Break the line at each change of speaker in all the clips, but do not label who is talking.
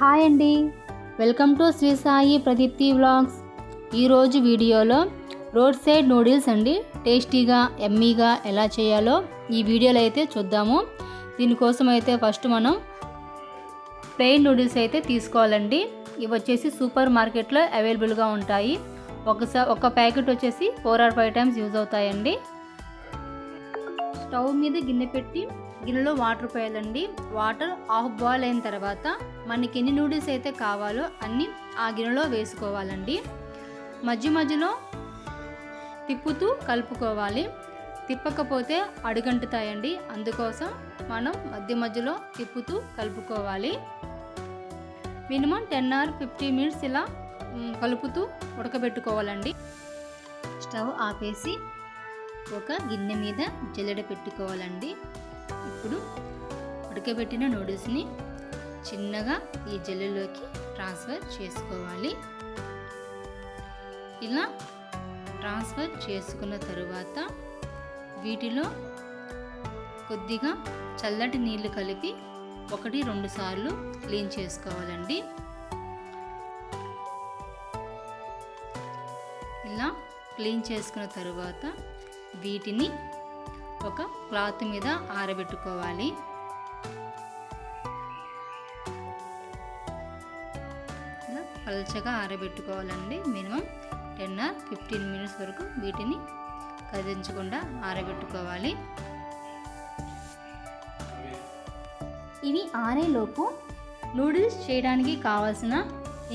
Hi అండి. Welcome to Shri Sai Pradeepthi vlogs. ఈరోజు వీడియోలో రోడ్ సైడ్ నూడిల్స్ అండి. టేస్టీగా ఎమ్మీగా ఎలా చేయాలో ఈ వీడియోలో అయితే చూద్దాము. దీనికోసం అయితే ఫస్ట్ మనం ప్లెయిన్ నూడిల్స్ అయితే తీసుకోవాలండి. ఇవి వచ్చేసి సూపర్ మార్కెట్లో అవైలబుల్గా ఉంటాయి. ఒకసారి ఒక ప్యాకెట్ వచ్చేసి four or five times use అవుతాయండి. స్టవ్ మీద గిన్నె పెట్టి గిన్నెలో వాటర్ పోయాలండి. వాటర్ హాఫ్ బాయిల్ అయిన తర్వాత మనకి ఎన్ని నూడిల్స్ అయితే కావాలో అన్ని ఆ గిన్నెలో వేసుకోవాలండి. మధ్య మధ్యలో తిప్పుతూ కలుపుకోవాలి. తిప్పకపోతే అడుగంటుతాయండి. అందుకోసం మనం మధ్య మధ్యలో తిప్పుతూ కలుపుకోవాలి. Minimum ten or fifty minutes ఇలా కలుపుతూ ఉడకబెట్టుకోవాలండి. స్టవ్ ఆపేసి ఒక గిన్నె మీద జల్లెడ పెట్టుకోవాలండి. ఇప్పుడు ఉడకబెట్టిన నూడిల్స్ని చిన్నగా ఈ జల్లెలోకి ట్రాన్స్ఫర్ చేసుకోవాలి. ఇలా ట్రాన్స్ఫర్ చేసుకున్న తరువాత వీటిలో కొద్దిగా చల్లటి నీళ్ళు కలిపి ఒకటి రెండు సార్లు క్లీన్ చేసుకోవాలండి. ఇలా క్లీన్ చేసుకున్న తరువాత వీటిని ఒక క్లాత్ మీద ఆరబెట్టుకోవాలి. ఇలా పల్చగా ఆరబెట్టుకోవాలండి. Minimum ten or fifteen minutes వరకు వీటిని కదిలించకుండా ఆరబెట్టుకోవాలి. ఇవి ఆరేలోపు నూడిల్స్ చేయడానికి కావాల్సిన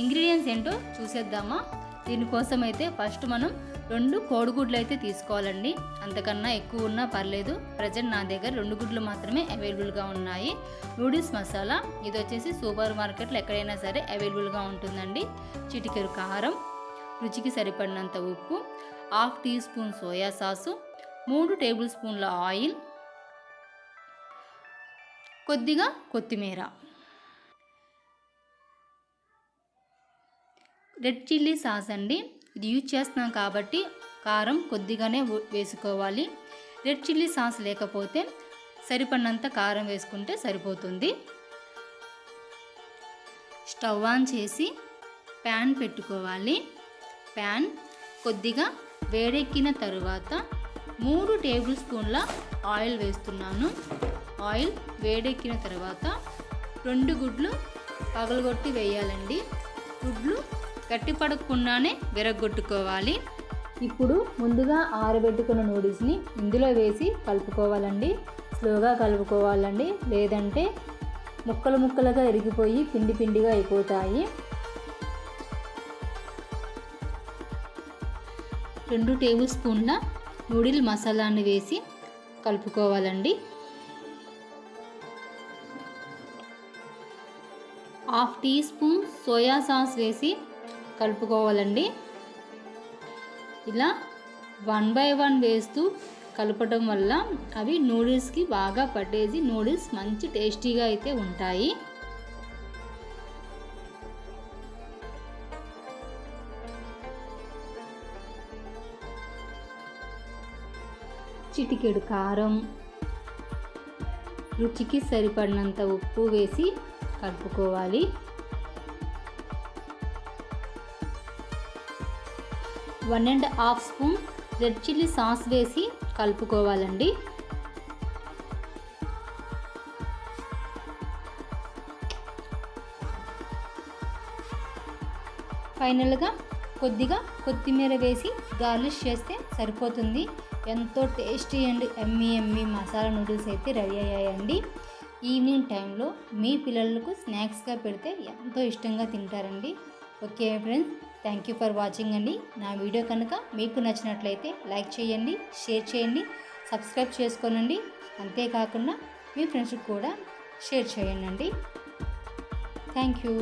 ఇంగ్రీడియంట్స్ ఏంటో చూసేద్దామా? దీనికోసం అయితే ఫస్ట్ మనం రెండు కోడిగుడ్లు అయితే తీసుకోవాలండి. అంతకన్నా ఎక్కువ ఉన్నా పర్లేదు. ప్రజెంట్ నా దగ్గర రెండు గుడ్లు మాత్రమే అవైలబుల్గా ఉన్నాయి. నూడిల్స్ మసాలా ఇది వచ్చేసి సూపర్ మార్కెట్లో ఎక్కడైనా సరే అవైలబుల్గా ఉంటుందండి. చిటికెరు కారం రుచికి సరిపడినంత ఉప్పు half teaspoon soya sauce మూడు టేబుల్ స్పూన్ల ఆయిల్ కొద్దిగా కొత్తిమీర. రెడ్ చిల్లీ సాస్ అండి. ఇది యూజ్ చేస్తున్నాం కాబట్టి కారం కొద్దిగానే వేసుకోవాలి. రెడ్ చిల్లీ సాస్ లేకపోతే సరిపడినంత కారం వేసుకుంటే సరిపోతుంది. స్టవ్ ఆన్ చేసి ప్యాన్ పెట్టుకోవాలి. ప్యాన్ కొద్దిగా వేడెక్కిన తరువాత మూడు టేబుల్ స్పూన్ల ఆయిల్ వేస్తున్నాను. ఆయిల్ వేడెక్కిన తర్వాత రెండు గుడ్లు పగలగొట్టి వేయాలండి. గుడ్లు గట్టిపడకుండానే విరగొట్టుకోవాలి ఇప్పుడు ముందుగా ఆరబెట్టుకున్న నూడిల్స్ని ఇందులో వేసి కలుపుకోవాలండి. స్లోగా కలుపుకోవాలండి. లేదంటే ముక్కలు ముక్కలుగా ఇరిగిపోయి పిండి పిండిగా అయిపోతాయి. రెండు టేబుల్ స్పూన్ల నూడిల్ మసాలాని వేసి కలుపుకోవాలండి. Half teaspoon soya sauce వేసి కలుపుకోవాలండి. ఇలా వన్ బై వన్ వేస్తూ కలపడం వల్ల అవి నూడిల్స్కి బాగా పట్టేసి నూడిల్స్ మంచి టేస్టీగా అయితే ఉంటాయి. చిటికెడు కారం రుచికి సరిపడినంత ఉప్పు వేసి కలుపుకోవాలి. One and half spoon red chilli sauce వేసి కలుపుకోవాలండి. ఫైనల్గా కొద్దిగా కొత్తిమీర వేసి గార్లిష్ చేస్తే సరిపోతుంది. ఎంతో tasty and yummy yummy masala noodles అయితే రెడీ అయ్యాయండి. ఈవినింగ్ టైంలో మీ పిల్లలకు స్నాక్స్గా పెడితే ఎంతో ఇష్టంగా తింటారండి. Okay friends thank you for watching అండి. నా వీడియో కనుక మీకు నచ్చినట్లయితే లైక్ చేయండి షేర్ చేయండి సబ్స్క్రైబ్ చేసుకోనండి. అంతేకాకుండా మీ ఫ్రెండ్స్కి కూడా షేర్ చేయండి థ్యాంక్ యూ